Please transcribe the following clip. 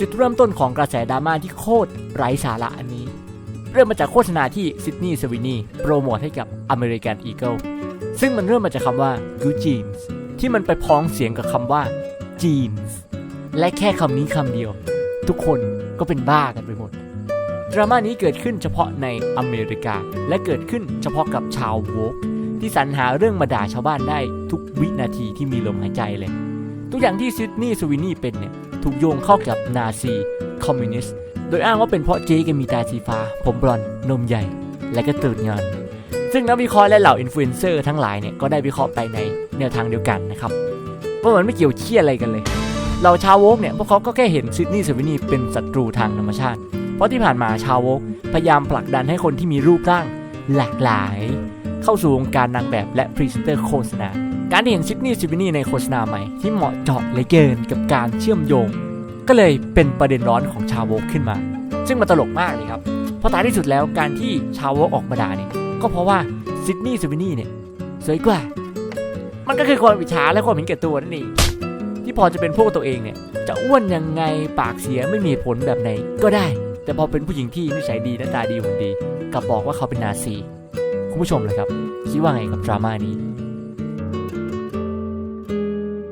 จุดเริ่มต้นของกระแสดราม่าที่โคตรไร้สาระอันนี้ เริ่มมาจากโฆษณาที่ซิดนีย์สวินีโปรโมทให้กับอเมริกันอีเกิลซึ่งมันเริ่มมาจากคำว่า good jeans ที่มันไปพ้องเสียงกับคำว่า jeans และแค่คำนี้คำเดียว ทุกคนก็เป็นบ้ากันไปหมด ดราม่านี้เกิดขึ้นเฉพาะในอเมริกา และเกิดขึ้นเฉพาะกับชาวโวกที่สรรหาเรื่องมาด่าชาวบ้านได้ทุกวินาทีที่มีลมหายใจเลยทุกอย่างที่ซิดนีย์สวินนี่เป็นเนี่ย ถูกโยงเข้ากับนาซี คอมมิวนิสต์ โดยอ้างว่าเป็นเพราะเจ๊แกมีตาสีฟ้า ผมบลอนด์นมใหญ่ และก็ตื่นงานซึ่งนักวิเคราะห์และเหล่าอินฟลูเอนเซอร์ทั้งหลายเนี่ย ก็ได้วิเคราะห์ไปในแนวทางเดียวกันนะครับว่ามันไม่เกี่ยวเชี่ยอะไรกันเลย เราชาวโวกเนี่ยพวกเขาก็แค่เห็นซิดนีย์สวินนี่เป็นศัตรูทางธรรมชาติ เพราะที่ผ่านมาชาวโวกพยายามผลักดันให้คนที่มีรูปร่าง หลากหลาย เข้าสู่วงการนางแบบและพรีเซนเตอร์โฆษณา การเห็นซิดนีย์ซิวินีในโฆษณาใหม่ที่เหมาะเจาะเหลยเกินกับการเชื่อมโยง ก็เลยเป็นประเด็นร้อนของชาวโวกขึ้นมา ซึ่งมันตลกมากเลยครับ เพราะท้ายที่สุดแล้วการที่ชาวโวกออกมาด่าเนี่ยก็เพราะว่าซิดนีย์ซิวินีเนี่ยสวยกว่า มันก็คือความอิจฉาและความเห็นแก่ตัวนั่นเองที่พอจะเป็นพวกตัวเองเนี่ยจะอ้วนยังไงปากเสียไม่มีผลแบบไหนก็ได้ แต่พอเป็นผู้หญิงที่นิสัยดีหน้าตาดีหุ่นดีกลับบอกว่าเขาเป็นนาซี คุณผู้ชมเลยครับ คิดว่าไงกับดราม่านี้